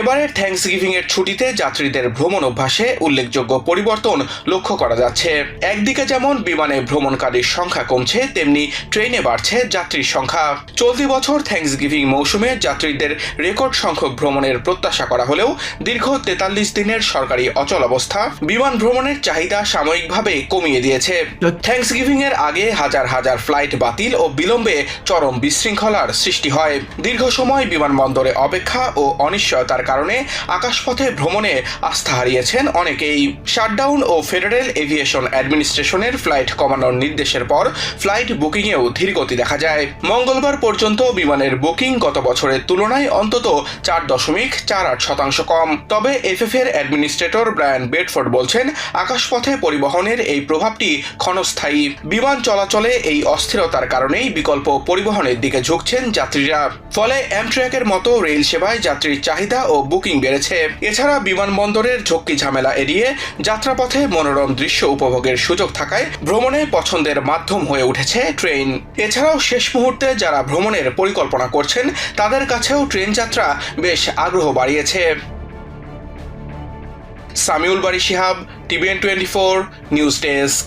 এবারের thanks giving এর ছুটিতে যাত্রীদের ভ্রমণ অভ্যাসে উল্লেখযোগ্য পরিবর্তন লক্ষ্য করা যাচ্ছে। একদিকে যেমন বিমানে ভ্রমণকারীর সংখ্যা কমছে, তেমনি ট্রেনে বাড়ছে যাত্রীর সংখ্যা। চলতি বছর থ্যাংকস গিভিং মৌসুমে যাত্রীদের রেকর্ড সংখ্যক ভ্রমণের প্রত্যাশা করা হলেও দীর্ঘ তেতাল্লিশ দিনের সরকারি অচল অবস্থা বিমান ভ্রমণের চাহিদা সাময়িকভাবে কমিয়ে দিয়েছে। থ্যাংকস গিভিং এর আগে হাজার হাজার ফ্লাইট বাতিল ও বিলম্বে চরম বিশৃঙ্খলার সৃষ্টি হয়। দীর্ঘ সময় বিমানবন্দরে অপেক্ষা ও অনিশ্চয়তার কারণে আকাশপথে ভ্রমণে আস্থা হারিয়েছেন অনেকেই। শাটডাউন ও ফেডারেল এভিয়েশন অ্যাডমিনিস্ট্রেশনের ফ্লাইট কমানোর নির্দেশের পর ফ্লাইট বুকিংয়েও ধীরগতি দেখা যায়। মঙ্গলবার পর্যন্ত বিমানের বুকিং গত বছরের তুলনায় অন্তত চার দশমিক চার আট শতাংশ কম। তবে এফএফ এর অ্যাডমিনিস্ট্রেটর ব্রায়ান বেডফোর্ড বলছেন, আকাশপথে পরিবহনের এই প্রভাবটি ক্ষণস্থায়ী। বিমান চলাচলে এই অস্থিরতার কারণেই বিকল্প পরিবহনের দিকে ঝুঁকছেন যাত্রীরা। ফলে অ্যামট্র্যাকের মতো রেল সেবায় যাত্রীর চাহিদা বুকিং বেড়েছে। এছাড়া বিমানবন্দরের ঝক্কি ঝামেলা এড়িয়ে যাত্রাপথে মনোরম দৃশ্য উপভোগের সুযোগ থাকায় ভ্রমণে পছন্দের মাধ্যম হয়ে উঠেছে ট্রেন। এছাড়াও শেষ মুহূর্তে যারা ভ্রমণের পরিকল্পনা করছেন, তাদের কাছেও ট্রেন যাত্রা বেশ আগ্রহ বাড়িয়েছে। Samiul Bari Shihab, TVN twenty four, news desk.